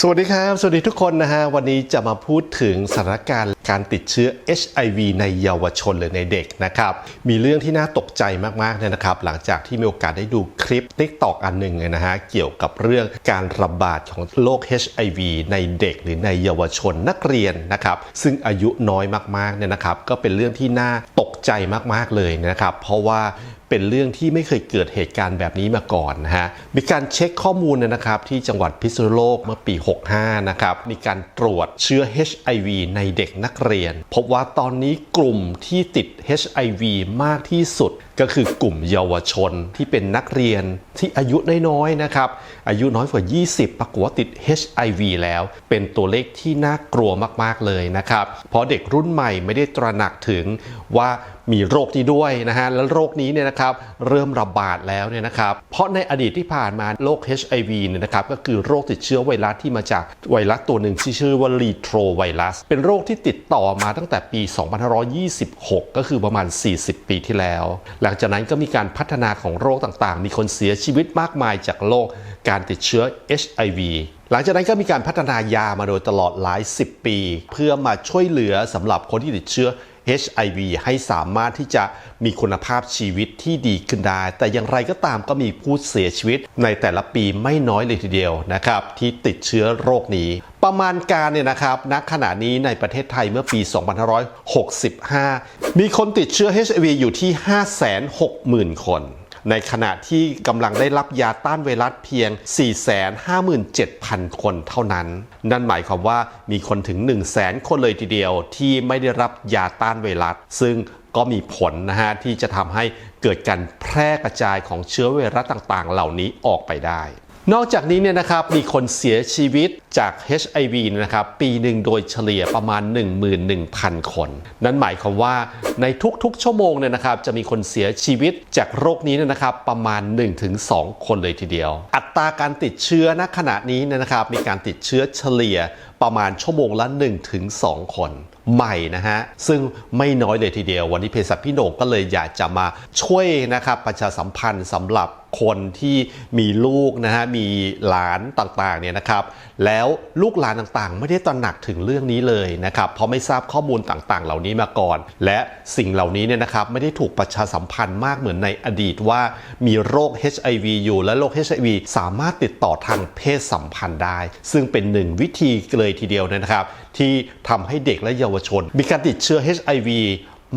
สวัสดีครับ สวัสดีทุกคนนะฮะ วันนี้จะมาพูดถึงสถานการณ์การติดเชื้อ HIV ในเยาวชนหรือในเด็กนะครับ มีเรื่องที่น่าตกใจมากๆเนี่ยนะครับ หลังจากที่มีโอกาสได้ดูคลิป t ิ k t o k อันหนึ่งเนี่ยนะฮะ เกี่ยวกับเรื่องการระบาดของโรค HIV ในเด็กหรือในเยาวชนนักเรียนนะครับ ซึ่งอายุน้อยมากๆเนี่ยนะครับ ก็เป็นเรื่องที่น่าตกใจมากๆเลยนะครับ เพราะว่าเป็นเรื่องที่ไม่เคยเกิดเหตุการณ์แบบนี้มาก่อนนะฮะ มีการเช็คข้อมูลนะครับที่จังหวัดพิษณุโลกเมื่อปี 65 นะครับ มีการตรวจเชื้อ HIV ในเด็กนักเรียน พบว่าตอนนี้กลุ่มที่ติด HIV มากที่สุดก็คือกลุ่มเยาวชนที่เป็นนักเรียนที่อายุน้อยๆนะครับ อายุน้อยกว่า 20 ปรากฏว่าติด HIV แล้ว เป็นตัวเลขที่น่ากลัวมากๆเลยนะครับ เพราะเด็กรุ่นใหม่ไม่ได้ตระหนักถึงว่า มีโรคนี้ด้วยนะฮะแล้วโรคนี้เนี่ยนะครับเริ่มระบาดแล้วเนี่ยนะครับเพราะในอดีตที่ผ่านมาโรค HIV เนี่ยนะครับก็คือโรคติดเชื้อไวรัสที่มาจากไวรัสตัวหนึ่งที่ชื่อว่ารีโทรไวรัส เป็นโรคที่ติดต่อมาตั้งแต่ปี 2526 ก็คือประมาณ 40 ปีที่แล้ว หลังจากนั้นก็มีการพัฒนาของโรคต่างๆ มีคนเสียชีวิตมากมายจากโรคการติดเชื้อ HIV หลังจากนั้นก็มีการพัฒนายามาโดยตลอดหลาย 10 ปี เพื่อมาช่วยเหลือสำหรับคนที่ติดเชื้อ HIV ให้สามารถที่จะมีคุณภาพชีวิตที่ดีขึ้นได้ แต่อย่างไรก็ตามก็มีผู้เสียชีวิตในแต่ละปีไม่น้อยเลยทีเดียวนะครับ ที่ติดเชื้อโรคนี้ ประมาณการเนี่ยนะครับณขณะนี้ในประเทศไทยเมื่อปี 2565 มีคนติดเชื้อ HIV อยู่ที่ 560,000 คน ในขณะที่กำลังได้รับยาต้านไวรัสเพียง 457,000 คนเท่านั้น นั่นหมายความว่ามีคนถึง 100,000คนเลยทีเดียวที่ไม่ได้รับยาต้านไวรัส ซึ่งก็มีผลนะฮะที่จะทำให้เกิดการแพร่กระจายของเชื้อไวรัสต่างๆ เหล่านี้ออกไปได้ นอกจากนี้เนี่ยนะครับมีคนเสียชีวิตจาก HIV นยนะครับปีหนึ่งโดยเฉลี่ยประมาณ 11,000 คน นั่นหมายความว่าในทุกๆ ชั่วโมงเนี่ยนะครับจะมีคนเสียชีวิตจากโรคนี้เนี่ยนะครับประมาณ 1-2 คนเลยทีเดียว อัตราการติดเชื้อณขณะนี้เนี่ยนะครับมีการติดเชื้อเฉลี่ยประมาณชั่วโมงละ 1-2 คนใหม่นะฮะ ซึ่งไม่น้อยเลยทีเดียว วันนี้เภสัชพี่โหน่งก็เลยอยากจะมาช่วยนะครับประชาสัมพันธ์สำหรับ คนที่มีลูกนะฮะมีหลานต่างๆเนี่ยนะครับ แล้วลูกหลานต่างๆ ไม่ได้ตระหนักถึงเรื่องนี้เลยนะครับ เพราะไม่ทราบข้อมูลต่างๆ เหล่านี้มาก่อน และสิ่งเหล่านี้เนี่ยนะครับไม่ได้ถูกประชาสัมพันธ์มากเหมือนในอดีตว่ามีโรค HIV อยู่และโรค HIV สามารถติดต่อทางเพศสัมพันธ์ได้ ซึ่งเป็นหนึ่งวิธีเลยทีเดียวนะครับ ที่ทำให้เด็กและเยาวชน มีการติดเชื้อ HIV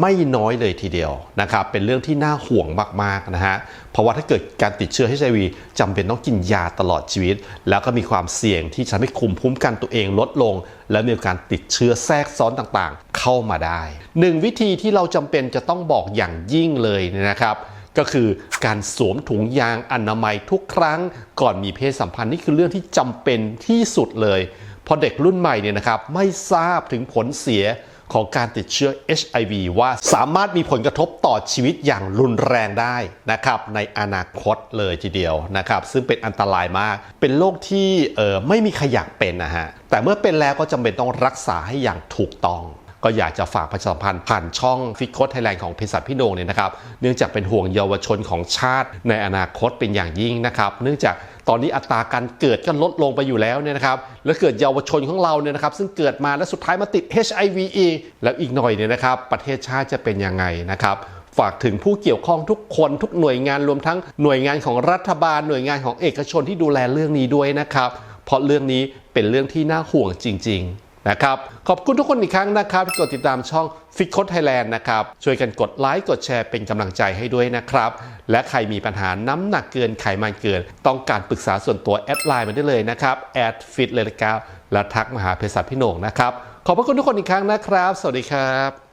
ไม่น้อยเลยทีเดียวนะครับ เป็นเรื่องที่น่าห่วงมากๆนะฮะ เพราะว่าถ้าเกิดการติดเชื้อ HIV จำเป็นต้องกินยาตลอดชีวิต แล้วก็มีความเสี่ยงที่จะทำให้คุมภูมิกันตัวเองลดลง และมีการติดเชื้อแทรกซ้อนต่างๆ เข้ามาได้ หนึ่งวิธีที่เราจำเป็นจะต้องบอกอย่างยิ่งเลยนะครับ ก็คือการสวมถุงยางอนามัยทุกครั้ง ก่อนมีเพศสัมพันธ์นี่คือเรื่องที่จำเป็นที่สุดเลย เพราะเด็กรุ่นใหม่เนี่ยนะครับไม่ทราบถึงผลเสีย ของการติดเชื้อ HIV ว่าสามารถมีผลกระทบต่อชีวิตอย่างรุนแรงได้นะครับในอนาคตเลยทีเดียวนะครับซึ่งเป็นอันตรายมาก เป็นโรคที่เออไม่มีใครอยากเป็นนะฮะแต่เมื่อเป็นแล้วก็จำเป็นต้องรักษาให้อย่างถูกต้องก็อยากจะฝากประชาสัมพันธ์ผ่านช่องฟิกโคดไทยแลนด์ของเภสัชพี่โหนงเนี่ยนะครับ เนื่องจากเป็นห่วงเยาวชนของชาติในอนาคตเป็นอย่างยิ่งนะครับ เนื่องจาก ตอนนี้อัตราการเกิดก็ลดลงไปอยู่แล้วเนี่ยนะครับ แล้วเกิดเยาวชนของเราเนี่ยนะครับ ซึ่งเกิดมาแล้วสุดท้ายมาติด HIV อีกแล้วอีกหน่อยเนี่ยนะครับ ประเทศชาติจะเป็นยังไงนะครับฝากถึงผู้เกี่ยวข้องทุกคนทุกหน่วยงานรวมทั้งหน่วยงานของรัฐบาลหน่วยงานของเอกชนที่ดูแลเรื่องนี้ด้วยนะครับ เพราะเรื่องนี้เป็นเรื่องที่น่าห่วงจริง ๆ นะครับ ขอบคุณทุกคนอีกครั้งนะครับที่กดติดตามช่องฟิกโค t ไทยแลนด์นะครับ ช่วยกันกดไลค์กดแชร์เป็นกำลังใจให้ด้วยนะครับ และใครมีปัญหาน้ำหนักเกินไขมันเกิน ต้องการปรึกษาส่วนตัวแอดไลน์มาได้เลยนะครับแอดฟิตเลยนะครับและทักมาหาเภสัชพี่โหน่งนะครับ ขอบพระคุณทุกคนอีกครั้งนะครับ สวัสดีครับ